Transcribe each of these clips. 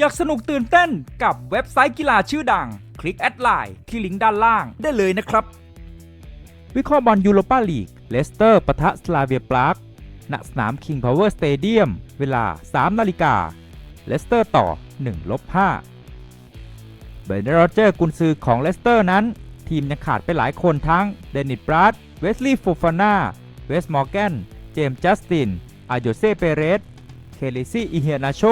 อยากสนุกตื่นเต้นกับเว็บไซต์กีฬาชื่อดัง คลิกแอดไลน์ที่ลิงก์ด้านล่างได้เลยนะครับ วิเคราะห์บอลยูโรปาลีกเลสเตอร์ปะทะสลาเวียปรากณสนาม King Power Stadium เวลา 3 นาฬิกาเลสเตอร์ต่อ1ลบ5เบรนด์โรเจอร์กุนซือของเลสเตอร์นั้น ทีมยังขาดไปหลายคนทั้งเดนิสบรัดเวสลีย์โฟฟาน่าเวสมอร์แกน เจมส์จัสติน อาโยเซเปเรส เคลิซี่ อิเฮนาโช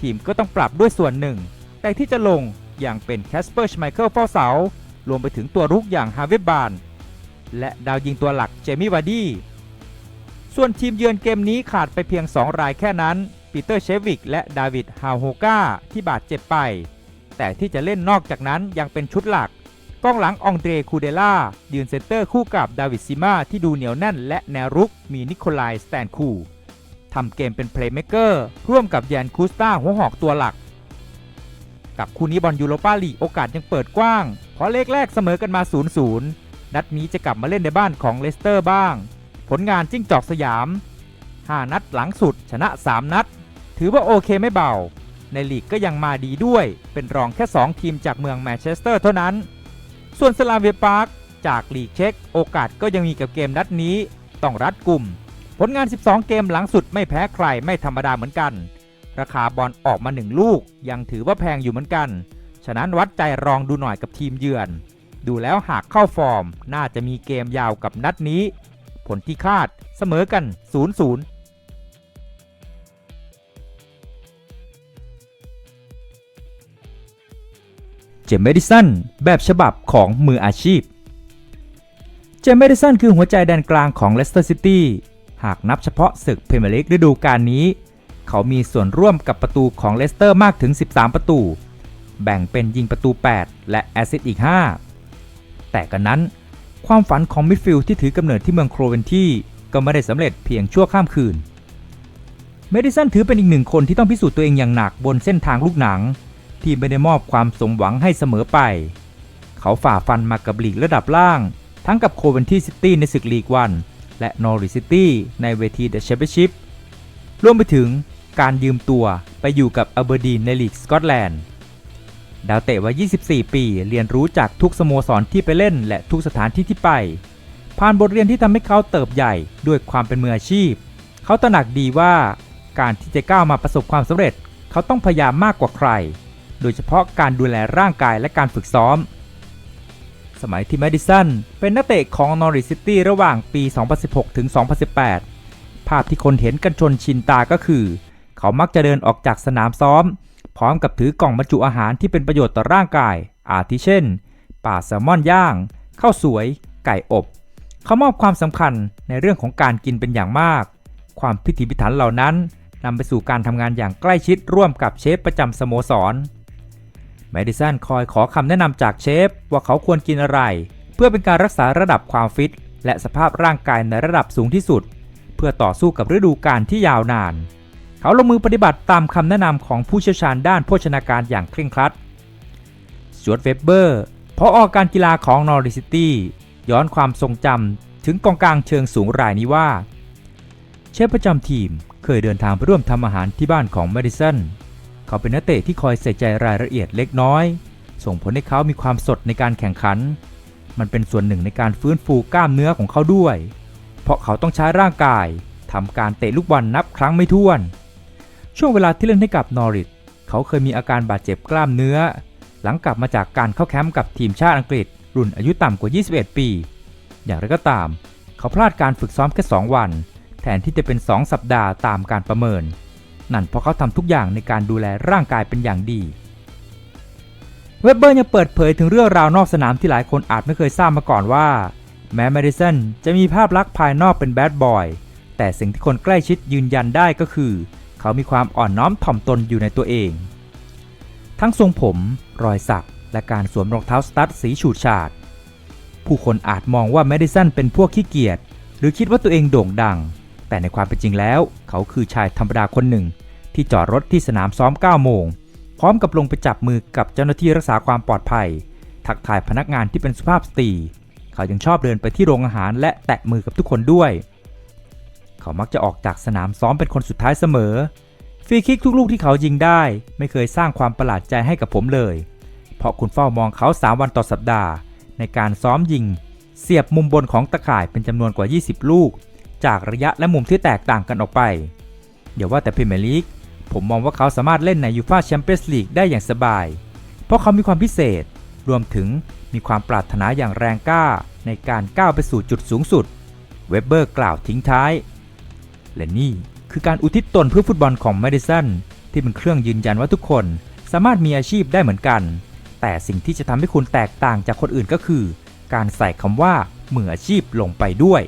ทีมก็ต้องปรับด้วยส่วนหนึ่ง แต่ที่จะลงอย่างเป็นแคสเปอร์ชไมเคิลเฝ้าเสารวมไปถึงตัวรุกอย่างฮาเวบาน และดาวยิงตัวหลักเจมี่วาร์ดี้ส่วนทีมเยือนเกมนี้ขาดไปเพียง 2 รายแค่นั้นปีเตอร์เชวิกและดาวิดฮาวโฮกาที่บาดเจ็บไป แต่ที่จะเล่นนอกจากนั้นยังเป็นชุดหลักกองหลังองเดรคูเดล่ายืนเซนเตอร์คู่กับดาวิดซิมาที่ดูเหนียวแน่นและแนวรุกมีนิโคลายสแตนคู ทำเกมเป็นเพลย์เม k เกอร์ร่วมกับแยนคูสตาหัวหอกตัวหลัก กับคู่นี้บอลยูโรปาลีโอกาสยังเปิดกว้าง เพราะเลขแรกเสมอกันมา 0-0 นัดนี้จะกลับมาเล่นในบ้านของเลสเตอร์บ้าง ผลงานจิ้งจอกสยาม 5 นัดหลังสุดชนะ 3 นัด ถือว่าโอเคไม่เบา ในลีกก็ยังมาดีด้วย เป็นรองแค่ 2 ทีมจากเมืองแมนเชสเตอร์เท่านั้น ส่วนสลาเวียปาร์คจากลีกเช็กโอกาสก็ยังมีกับเกมนัดนี้ต้องรัดกลุ่ม ผลงาน 12 เกมหลังสุดไม่แพ้ใครไม่ธรรมดาเหมือนกัน ราคาบอลออกมา1ลูก ยังถือว่าแพงอยู่เหมือนกัน ฉะนั้นวัดใจรองดูหน่อยกับทีมเยือน ดูแล้วหากเข้าฟอร์ม น่าจะมีเกมยาวกับนัดนี้ ผลที่คาดเสมอกัน 0-0เจมส์เมดิสันแบบฉบับของมืออาชีพ เจมส์เมดิสันคือหัวใจแดนกลางของเลสเตอร์ซิตี้ หากนับเฉพาะศึกพรีเมียร์ลีกฤดูกาลนี้ เขามีส่วนร่วมกับประตูของเลสเตอร์มากถึง 13 ประตู แบ่งเป็นยิงประตู 8 และแอสซิสต์อีก 5 แต่กันนั้น ความฝันของมิดฟิลด์ที่ถือกำเนิดที่เมืองโครเวนทีก็ไม่ได้สำเร็จเพียงชั่วข้ามคืน เมดิสันถือเป็นอีกหนึ่งคนที่ต้องพิสูจน์ตัวเองอย่างหนักบนเส้นทางลูกหนัง ที่ไม่ได้มอบความสมหวังให้เสมอไป เขาฝ่าฟันมากับลีกระดับล่าง ทั้งกับโคเวนทีซิตี้ในศึกลีกวัน และนอริซิตี้ในเวทีเดอะแชมเปี้ยนชิพรวมไปถึงการยืมตัวไปอยู่กับอเบอร์ดีนในลีกสกอตแลนด์ดาวเตะวัย 24 ปี เรียนรู้จากทุกสโมสรที่ไปเล่นและทุกสถานที่ที่ไป ผ่านบทเรียนที่ทำให้เขาเติบใหญ่ด้วยความเป็นมืออาชีพ เขาตระหนักดีว่า การที่จะก้าวมาประสบความสำเร็จ เขาต้องพยายามมากกว่าใคร โดยเฉพาะการดูแลร่างกายและการฝึกซ้อม สมัยที่แมดิสันเป็นนักเตะของนอริซิตี้ระหว่างปี 2016 ถึง 2018 ภาพที่คนเห็นกันชนชินตาก็คือ เขามักจะเดินออกจากสนามซ้อม พร้อมกับถือกล่องบรรจุอาหารที่เป็นประโยชน์ต่อร่างกาย อาทิเช่นป่าแซลมอนย่างข้าวสวย ไก่อบ เขามอบความสำคัญในเรื่องของการกินเป็นอย่างมาก ความพิถีพิถันเหล่านั้นนำไปสู่การทำงานอย่างใกล้ชิดร่วมกับเชฟประจำสโมสร แมดิสันคอยขอคำแนะนำจากเชฟ ว่าเขาควรกินอะไร เพื่อเป็นการรักษาระดับความฟิต และสภาพร่างกายในระดับสูงที่สุด เพื่อต่อสู้กับฤดูกาลที่ยาวนาน เขาลงมือปฏิบัติตามคำแนะนำของผู้เชี่ยวชาญด้านโภชนาการอย่างเคร่งครัดสจวตเวเบอร์พอออกการกีฬาของนอริซิตี้ย้อนความทรงจำถึงกองกลางเชิงสูงรายนี้ว่า เชฟประจำทีมเคยเดินทางไปร่วมทำอาหารที่บ้านของแมดิสัน เขาเป็นนักเตะที่คอยใส่ใจรายละเอียดเล็กน้อย ส่งผลให้เขามีความสดในการแข่งขัน มันเป็นส่วนหนึ่งในการฟื้นฟูกล้ามเนื้อของเขาด้วย เพราะเขาต้องใช้ร่างกายทำการเตะลูกบอลนับครั้งไม่ถ้วน ช่วงเวลาที่เล่นให้กับนอริทเขาเคยมีอาการบาดเจ็บกล้ามเนื้อ หลังกลับมาจากการเข้าแคมป์กับทีมชาติอังกฤษ รุ่นอายุต่ำกว่า 21 ปี อย่างไรก็ตาม เขาพลาดการฝึกซ้อมแค่ 2 วัน แทนที่จะเป็น 2 สัปดาห์ตามการประเมิน นั่นเพราะเขาทำทุกอย่างในการดูแลร่างกายเป็นอย่างดี เวบเบอร์ยังเปิดเผยถึงเรื่องราวนอกสนามที่หลายคนอาจไม่เคยทราบมาก่อนว่า แม้แมดิสันจะมีภาพลักษณ์ภายนอกเป็นแบดบอย แต่สิ่งที่คนใกล้ชิดยืนยันได้ก็คือ เขามีความอ่อนน้อมถ่อมตนอยู่ในตัวเอง ทั้งทรงผม รอยสัก และการสวมรองเท้าสตั๊ดสีฉูดฉาด ผู้คนอาจมองว่าแมดิสันเป็นพวกขี้เกียจหรือคิดว่าตัวเองโด่งดัง แต่ในความเป็นจริงแล้ว เขาคือชายธรรมดาคนหนึ่ง ที่จอดรถที่สนามซ้อม 9 โมง พร้อมกับลงไปจับมือกับเจ้าหน้าที่รักษาความปลอดภัย ทักทายพนักงานที่เป็นสุภาพสตรี เขายังชอบเดินไปที่โรงอาหารและแตะมือกับทุกคนด้วย เขามักจะออกจากสนามซ้อมเป็นคนสุดท้ายเสมอฟรีคิกทุกลูกที่เขายิงได้ ไม่เคยสร้างความประหลาดใจให้กับผมเลย เพราะคุณเฝ้ามองเขา 3 วันต่อสัปดาห์ ในการซ้อมยิง เสียบมุมบนของตะข่ายเป็นจำนวนกว่า 20 ลูก จากระยะและมุมที่แตกต่างกันออกไป เดี๋ยวว่าแต่พรีเมียร์ลีกผมมองว่าเขาสามารถเล่นในยูฟ่าแชมเปี้ยนส์ลีกได้อย่างสบาย เพราะเขามีความพิเศษ รวมถึงมีความปรารถนาอย่างแรงกล้าในการก้าวไปสู่จุดสูงสุด เวบเบอร์กล่าวทิ้งท้าย และนี่คือการอุทิศตนเพื่อฟุตบอลของแมดิสันที่เป็นเครื่องยืนยันว่าทุกคนสามารถมีอาชีพได้เหมือนกัน แต่สิ่งที่จะทำให้คุณแตกต่างจากคนอื่นก็คือ การใส่คำว่ามืออาชีพลงไปด้วย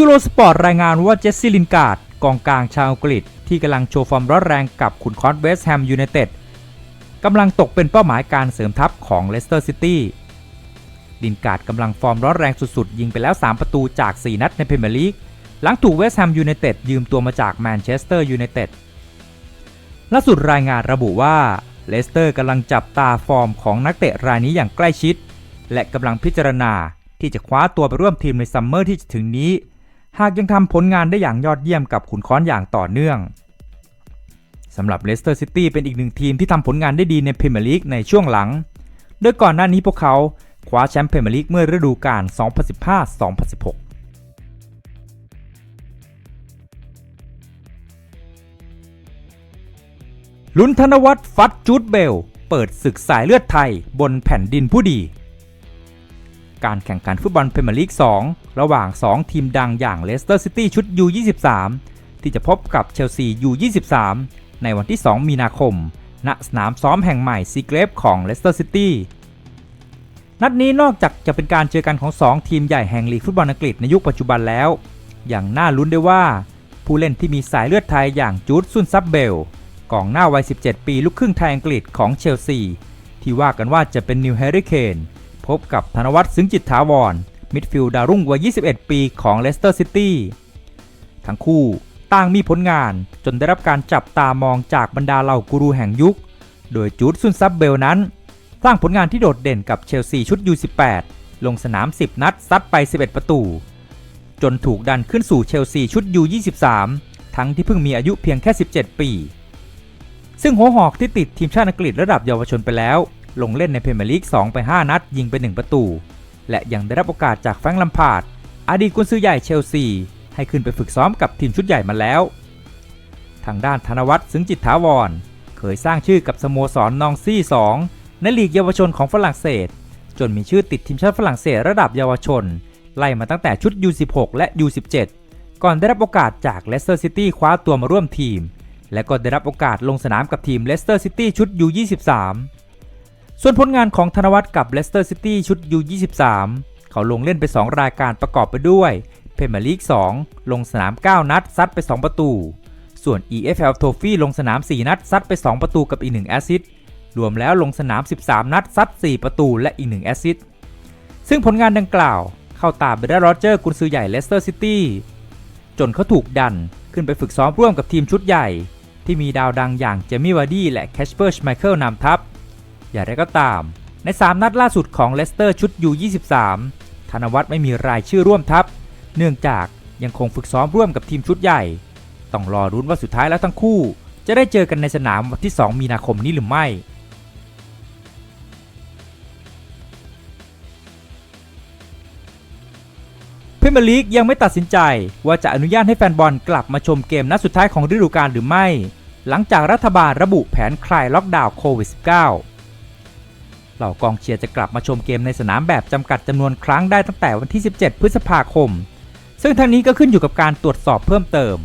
ยูโรสปอร์ตรายงานว่าเจสซี่ลินการ์ดกองกลางชาวอังกฤษ ที่กำลังโชว์ฟอร์มร้อนแรงกับขุนคอนเวสต์แฮมยูไนเต็ดกำลังตกเป็นเป้าหมายการเสริมทัพของเลสเตอร์ซิตี้ลินการ์ดกำลังฟอร์มร้อนแรงสุดๆ ยิงไปแล้ว 3 ประตูจาก 4 นัดในพรีเมียร์ลีกหลังถูกเวสต์แฮมยูไนเต็ดยืมตัวมาจากแมนเชสเตอร์ยูไนเต็ดล่าสุดรายงานระบุว่าเลสเตอร์กำลังจับตาฟอร์มของนักเตะรายนี้อย่างใกล้ชิด และกำลังพิจารณาที่จะคว้าตัวไปร่วมทีมในซัมเมอร์ที่จะถึงนี้ หากยังทำผลงานได้อย่างยอดเยี่ยมกับขุนค้อนอย่างต่อเนื่องสำหรับเลสเตอร์ซิตี้เป็นอีกหนึ่งทีมที่ทำผลงานได้ดีในพรีเมียร์ลีกในช่วงหลัง โดยก่อนหน้านี้พวกเขาคว้าแชมป์พรีเมียร์ลีกเมื่อฤดูกาล 2015-2016ลุนธนวัฒน์ฟัดจูดเบล เปิดศึกสายเลือดไทยบนแผ่นดินผู้ดี การแข่งขันฟุตบอลพรีเมียร์ลีก 2 ระหว่าง 2 ทีมดังอย่างเลสเตอร์ซิตี้ชุด U23 ที่จะพบกับเชลซี U23 ในวันที่ 2 มีนาคม ณ สนามซ้อมแห่งใหม่ซีเกรฟของเลสเตอร์ซิตี้ นัดนี้นอกจากจะเป็นการเจอกันของ 2 ทีมใหญ่แห่งลีกฟุตบอลอังกฤษในยุคปัจจุบันแล้ว อย่างน่าลุ้นได้ว่า ผู้เล่นที่มีสายเลือดไทยอย่างจูดซุนซับเบลกองหน้าวัย 17 ปีลูกครึ่งไทยอังกฤษของเชลซี ที่ว่ากันว่าจะเป็นนิวแฮร์ริเคนพบกับธนวัฒน์ซึ้งจิตถาวร มิดฟิลด์ดาวรุ่งวัย 21 ปีของเลสเตอร์ซิตี้ทั้งคู่ต่างมีผลงานจนได้รับการจับตามองจากบรรดาเหล่ากูรูแห่งยุค โดยจูดซุนซับเบลนั้น สร้างผลงานที่โดดเด่นกับเชลซีชุด U18 ลงสนาม 10 นัดซัดไป 11 ประตู จนถูกดันขึ้นสู่เชลซีชุด U23 ทั้งที่เพิ่งมีอายุเพียงแค่ 17 ปี ซึ่งหัวหอกที่ติดทีมชาติอังกฤษระดับเยาวชนไปแล้ว ลงเล่นในพรีเมียร์ลีก 2 ไป 5 นัดยิงไป 1 ประตู และยังได้รับโอกาสจากแฟรงค์ลัมพาร์ดอดีตกุนซือใหญ่เชลซี ให้ขึ้นไปฝึกซ้อมกับทีมชุดใหญ่มาแล้ว ทางด้านธนวัฒน์ซึ้งจิตถาวร เคยสร้างชื่อกับสโมสรนองซี่ 2 ในลีกเยาวชนของฝรั่งเศส จนมีชื่อติดทีมชาติฝรั่งเศสระดับเยาวชน ไล่มาตั้งแต่ชุด U16 และ U17 ก่อนได้รับโอกาสจากเลสเตอร์ซิตี้คว้าตัวมาร่วมทีม และก็ได้รับโอกาสลงสนามกับทีมเลสเตอร์ซิตี้ชุด U23 ส่วนผลงานของธนวัฒน์กับเลสเตอร์ซิตี้ชุด U23 เขาลงเล่นไป 2 รายการประกอบไปด้วยเพมเมลีก 2 ลงสนาม 9 นัด ซัดไป 2 ประตู ส่วน EFL Trophy ลงสนาม 4 นัด ซัดไป 2 ประตูกับอีก 1 แอสซิสรวมแล้วลงสนาม 13 นัด ซัด 4 ประตูและอีก 1 แอสซิสซึ่งผลงานดังกล่าวเข้าตาเบรดโรเจอร์กุนซือใหญ่เลสเตอร์ซิตี้จนเขาถูกดันขึ้นไปฝึกซ้อมร่วมกับทีมชุดใหญ่ ที่มีดาวดังอย่างเจมี่วาร์ดี้และแคชเปอร์ชไมเคิลนำทัพ อย่างไรก็ตาม ใน 3 นัดล่าสุดของเลสเตอร์ชุด U23 ธนวัฒน์ไม่มีรายชื่อร่วมทัพ เนื่องจากยังคงฝึกซ้อมร่วมกับทีมชุดใหญ่ ต้องรอรุ้นว่าสุดท้ายแล้วทั้งคู่ จะได้เจอกันในสนามวันที่ 2 มีนาคมนี้หรือไม่พรีเมียร์ลีกยังไม่ตัดสินใจว่าจะอนุญาตให้แฟนบอลกลับมาชมเกมนัดสุดท้ายของฤดูกาลหรือไม่ หลังจากรัฐบาลระบุแผนคลายล็อกดาวน์โควิด -19 เหล่ากองเชียร์จะกลับมาชมเกมในสนามแบบจำกัดจำนวนครั้งได้ตั้งแต่วันที่ 17 พฤษภาคม ซึ่งทั้งนี้ก็ขึ้นอยู่กับการตรวจสอบเพิ่มเติม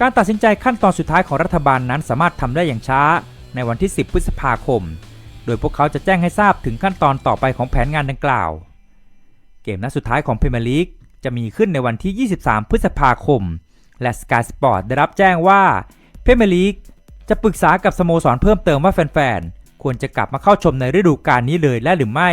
การตัดสินใจขั้นตอนสุดท้ายของรัฐบาลนั้นสามารถทำได้อย่างช้า ในวันที่ 10 พฤษภาคม โดยพวกเขาจะแจ้งให้ทราบถึงขั้นตอนต่อไปของแผนงานดังกล่าว เกมนัดสุดท้ายของพรีเมียร์ลีกจะมีขึ้นในวันที่ 23 พฤษภาคม และ Sky Sport ได้รับแจ้งว่าพรีเมียร์ลีกจะปรึกษากับสโมสรเพิ่มเติมว่าแฟนๆ ควรจะกลับมาเข้าชมในฤดูกาลนี้เลยและหรือไม่